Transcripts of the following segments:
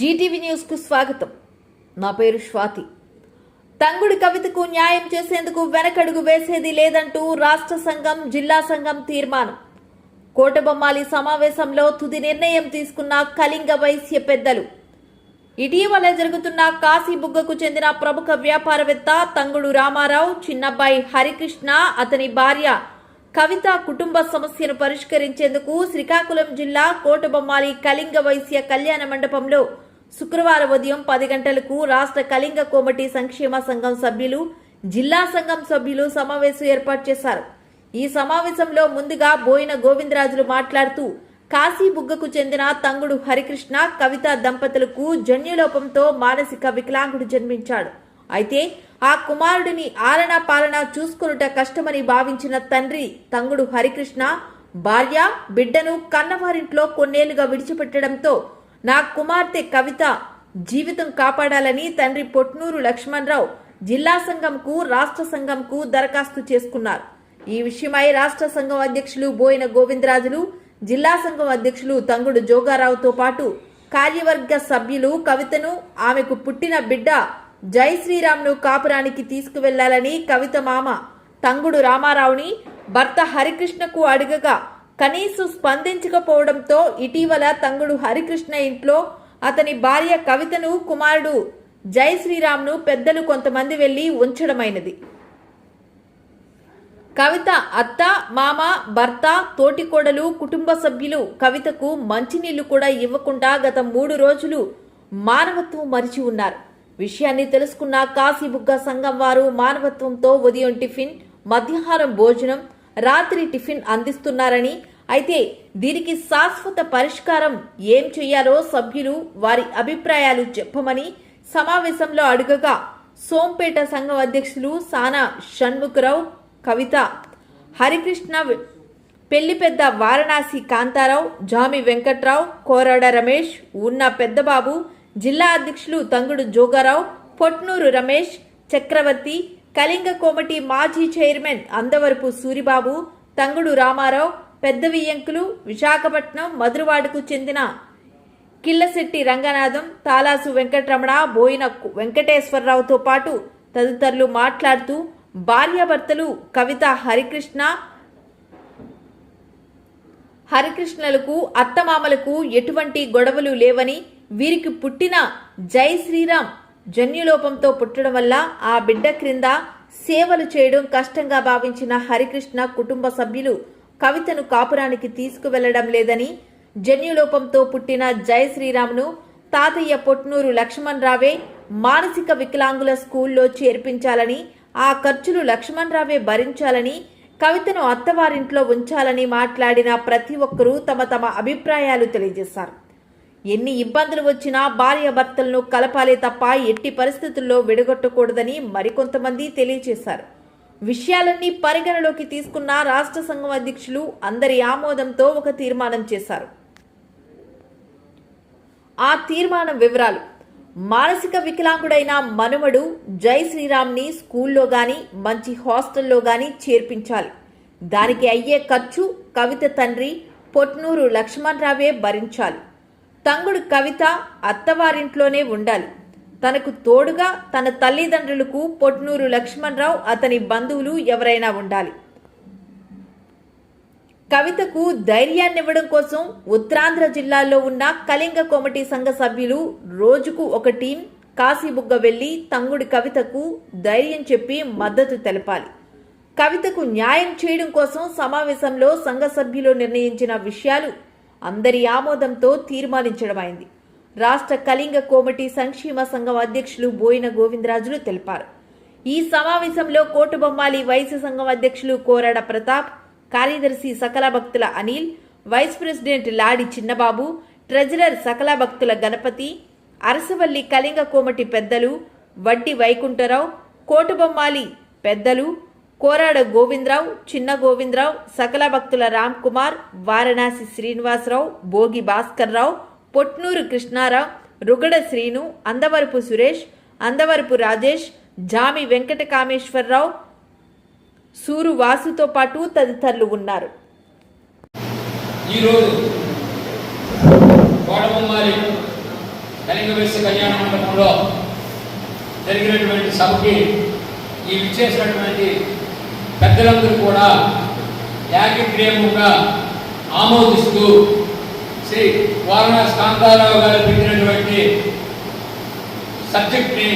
Zee TV న్యూస్కు స్వాగతం. నా పేరు స్వాతి. తంగుడి కవితకు న్యాయం చేసేందుకు వెనకడుగు వేసేది లేదంటూ రాష్ట్ర సంఘం జిల్లా సంఘం తీర్మానం. కోటబొమ్మాలి సమావేశంలో తుది నిర్ణయం తీసుకున్న కళింగ వైశ్య పెద్దలు. ఇటీవల జరుగుతున్న కాశీబుగ్గకు చెందిన ప్రముఖ వ్యాపారవేత్త తంగుడు రామారావు చిన్నబ్బాయి హరికృష్ణ అతని భార్య కవిత కుటుంబ సమస్యను పరిష్కరించేందుకు శ్రీకాకుళం జిల్లా కోటబొమ్మాలి కళింగ వైశ్య కళ్యాణ మండపంలో శుక్రవారం ఉదయం పది గంటలకు రాష్ట్ర కళింగ కోమటి సంక్షేమ సంఘం సభ్యులు జిల్లా సంఘం సభ్యులు సమావేశం ఏర్పాటు చేశారు. ఈ సమావేశంలో ముందుగా బోయిన గోవిందరాజులు మాట్లాడుతూ కాశీబుగ్గకు చెందిన తంగుడు హరికృష్ణ కవిత దంపతులకు జన్యులోపంతో మానసిక వికలాంగుడు జన్మించాడు. అయితే ఆ కుమారుడిని ఆలనా పాలన చూసుకొనుట కష్టమని భావించిన తండ్రి తంగుడు హరికృష్ణ భార్య బిడ్డను కన్నవారింట్లో కొన్నేళ్ళుగా విడిచిపెట్టడంతో నా కుమార్తె కవిత జీవితం కాపాడాలని తండ్రి పొట్నూరు లక్ష్మణరావు జిల్లా సంఘంకు రాష్ట్ర సంఘంకు దరఖాస్తు చేసుకున్నారు. ఈ విషయమై రాష్ట్ర సంఘం అధ్యక్షులు బోయిన గోవిందరాజులు జిల్లా సంఘం అధ్యక్షులు తంగుడు జోగారావుతో పాటు కార్యవర్గ సభ్యులు కవితను ఆమెకు పుట్టిన బిడ్డ జై శ్రీరామ్ను కాపురానికి తీసుకువెళ్ళాలని కవిత మామ తంగుడు రామారావుని భర్త హరికృష్ణకు అడగగా కనీసం స్పందించకపోవడంతో ఇటీవల తంగుడు హరికృష్ణ ఇంట్లో అతని భార్య కవితను కుమారుడు జై శ్రీరామ్ను పెద్దలు కొంతమంది వెళ్ళి ఉంచడమైనది. కవిత అత్త మామ భర్త తోటికోడలు కుటుంబ సభ్యులు కవితకు మంచినీళ్ళు కూడా ఇవ్వకుండా గత మూడు రోజులు మానవత్వం మరిచి ఉన్నారు. విషయాన్ని తెలుసుకున్న కాశీబుగ్గ సంఘం వారు మానవత్వంతో ఉదయం టిఫిన్ మధ్యాహ్నం భోజనం రాత్రి టిఫిన్ అందిస్తున్నారని అయితే దీనికి శాశ్వత పరిష్కారం ఏం చేయాలో సభ్యులు వారి అభిప్రాయాలు చెప్పమని సమావేశంలో అడుగగా సోంపేట సంఘం అధ్యక్షులు సానా షణ్ముఖరావు కవిత హరికృష్ణ పెళ్ళి పెద్ద వారణాసి కాంతారావు జామి వెంకట్రావు కోరాడ రమేష్ ఉన్న పెద్దబాబు జిల్లా అధ్యక్షులు తంగుడు జోగారావు పొట్నూరు రమేష్ చక్రవర్తి కళింగ కోమటి మాజీ చైర్మన్ అందవరపు సూరిబాబు తంగుడు రామారావు పెద్ద వియ్యంకులు విశాఖపట్నం మధురవాడకు చెందిన కిల్లశెట్టి రంగనాథం తాలాసు వెంకటరమణ బోయిన వెంకటేశ్వరరావుతో పాటు తదితరులు మాట్లాడుతూ భార్యాభర్తలు కవిత హరికృష్ణ హరికృష్ణలకు అత్తమామలకు ఎటువంటి గొడవలు లేవని వీరికి పుట్టిన జై శ్రీరామ్ జన్యులోపంతో పుట్టడం వల్ల ఆ బిడ్డ క్రింద సేవలు చేయడం కష్టంగా భావించిన హరికృష్ణ కుటుంబ సభ్యులు కవితను కాపురానికి తీసుకువెళ్ళడం లేదని జన్యులోపంతో పుట్టిన జయ శ్రీరామ్ను తాతయ్య పొట్నూరు లక్ష్మణ్ రావే మానసిక వికలాంగుల స్కూల్లో చేర్పించాలని ఆ ఖర్చులు లక్ష్మణ్ రావే భరించాలని కవితను అత్తవారింట్లో ఉంచాలని మాట్లాడిన ప్రతి ఒక్కరూ తమ తమ అభిప్రాయాలు తెలియజేశారు. ఎన్ని ఇబ్బందులు వచ్చినా భార్యాభర్తలను కలపాలే తప్ప ఎట్టి పరిస్థితుల్లో విడగొట్టకూడదని మరికొంతమంది తెలియజేశారు. విషయాలన్నీ పరిగణలోకి తీసుకున్న రాష్ట్ర సంఘం అధ్యక్షులు అందరి ఆమోదంతో ఒక తీర్మానం చేశారు. ఆ తీర్మానం వివరాలు. మానసిక వికలాంగుడైన మనుమడు జై శ్రీరామ్ని స్కూల్లో కానీ మంచి హాస్టల్లో కానీ చేర్పించాలి. దానికి అయ్యే ఖర్చు కవిత తండ్రి పొట్నూరు లక్ష్మణరావే భరించాలి. తంగుడు కవిత అత్తవారింట్లోనే ఉండాలి. తనకు తోడుగా తన తల్లిదండ్రులకు పొట్నూరు లక్ష్మణరావు అతని బంధువులు ఎవరైనా ఉండాలి. కవితకు ధైర్యాన్నివ్వడం కోసం ఉత్తరాంధ్ర జిల్లాలో ఉన్న కళింగ కోమటి సంఘ సభ్యులు రోజుకు ఒక టీం కాశీబుగ్గ వెళ్ళి తంగుడి కవితకు ధైర్యం చెప్పి మద్దతు తెలపాలి. కవితకు న్యాయం చేయడం కోసం సమావేశంలో సంఘ సభ్యులు నిర్ణయించిన విషయాలు అందరి ఆమోదంతో తీర్మానించడమైంది. రాష్ట్ర కళింగ కోమటి సంక్షేమ సంఘం అధ్యక్షులు బోయిన గోవిందరాజులు తెలిపారు. ఈ సమావేశంలో కోటుబొమ్మాలి వైశ్య సంఘం అధ్యక్షులు కోరాడ ప్రతాప్ కార్యదర్శి సకల భక్తుల Anil vice president Ladi Chinnababu treasurer సకల భక్తుల గణపతి అరసవల్లి కళింగ కోమటి పెద్దలు వడ్డి వైకుంఠరావు కోటుబొమ్మాలి పెద్దలు కోరాడ గోవిందరావు చిన్న గోవిందరావు సకల భక్తుల రామ్ కుమార్ వారణాసి శ్రీనివాసరావు భోగి భాస్కర్రావు పొట్నూరు కృష్ణారావు రుగడ శ్రీను అందవరపు సురేష్ అందవరపు రాజేష్ జామి వెంకట కామేశ్వరరావు సూరు వాసుతో పాటు తదితరులు ఉన్నారు. ఈరోజు కోటబొమ్మాలి కలింగ వేసి కళ్యాణ మండపంలో జరిగినటువంటి సభకి ఈ విచ్చేసినటువంటి పెద్దలందరూ కూడా ఏకగ్రీయముగా ఆమోదిస్తూ శ్రీ వారణాసి కాంతారావు గారు పెట్టినటువంటి సబ్జెక్ట్ని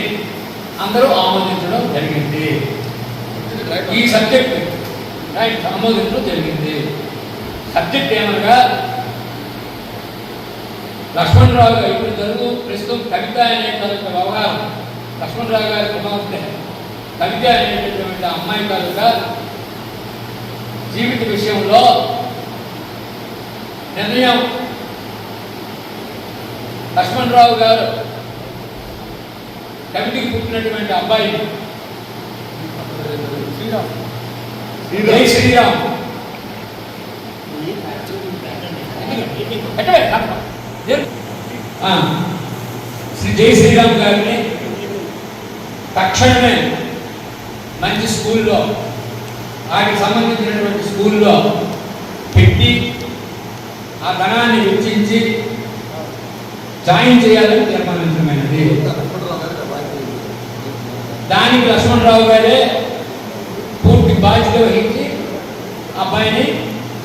అందరూ ఆమోదించడం జరిగింది. ఈ సబ్జెక్ట్ రైట్ ఆమోదించడం జరిగింది. సబ్జెక్ట్ ఏమనగా లక్ష్మణరావు గారు ఇప్పుడు జరుగు ప్రస్తుతం కవిత అనే అనేటువంటి వ్యవహారం లక్ష్మణరావు గారి కుమార్తె కవిత అనేటటువంటి అమ్మాయి తాలూకా జీవిత విషయంలో నిర్ణయం లక్ష్మణరావు గారు కమిటీకి పుట్టినటువంటి అబ్బాయి. జై శ్రీరామ్. ఆ, శ్రీ జై శ్రీరామ్ గారిని తక్షణమే మంచి స్కూల్లో వాటికి సంబంధించినటువంటి స్కూల్లో పెట్టి ఆ ధనాన్ని వెచ్చించి జాయిన్ చేయాలని తీర్మానించమైనది దానికి లక్ష్మణరావు గారే పూర్తి బాధ్యత వహించి అబ్బాయిని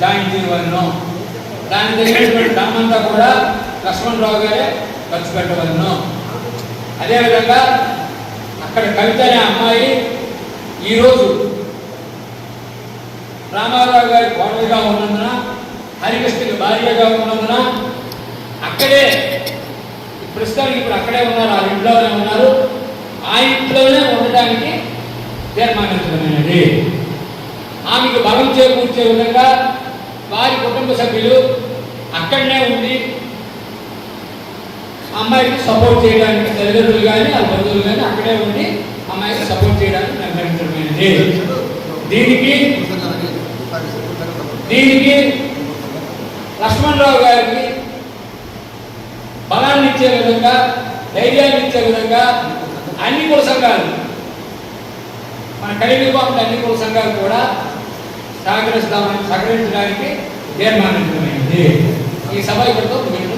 జాయిన్ చేయవలను. దాని దగ్గర డమ్మంతా కూడా లక్ష్మణరావు గారే ఖర్చు పెట్టవలను. అదేవిధంగా అక్కడ కవిత అనే అమ్మాయి ఈరోజు రామారావు గారి కోడలుగా ఉన్నందున హరికృష్ణకి భార్యగా ఉన్నందున అక్కడే ప్రస్తుతానికి ఇప్పుడు అక్కడే ఉన్నారు ఆ ఇంట్లోనే ఉన్నారు. ఆ ఇంట్లోనే ఉండడానికి తీర్మానించడమైనది. ఆమెకు బలం చేకూర్చే విధంగా వారి కుటుంబ సభ్యులు అక్కడనే ఉండి అమ్మాయికి సపోర్ట్ చేయడానికి తల్లిదండ్రులు కానీ వాళ్ళ బంధువులు కానీ అక్కడే ఉండి అమ్మాయికి సపోర్ట్ చేయడానికి నిర్ణయించడమైనది. దీనికి దీనికి లక్ష్మణరావు గారికి ఇచ్చే విధంగా ధైర్యాన్ని ఇచ్చే విధంగా అన్ని కుల సంఘాలు మన కలిగిగా అన్ని కుల సంఘాలు కూడా సహకరిస్తామని సహకరించడానికి తీర్మానించడమైంది ఈ సభ ఇక్కడితో ముగింపు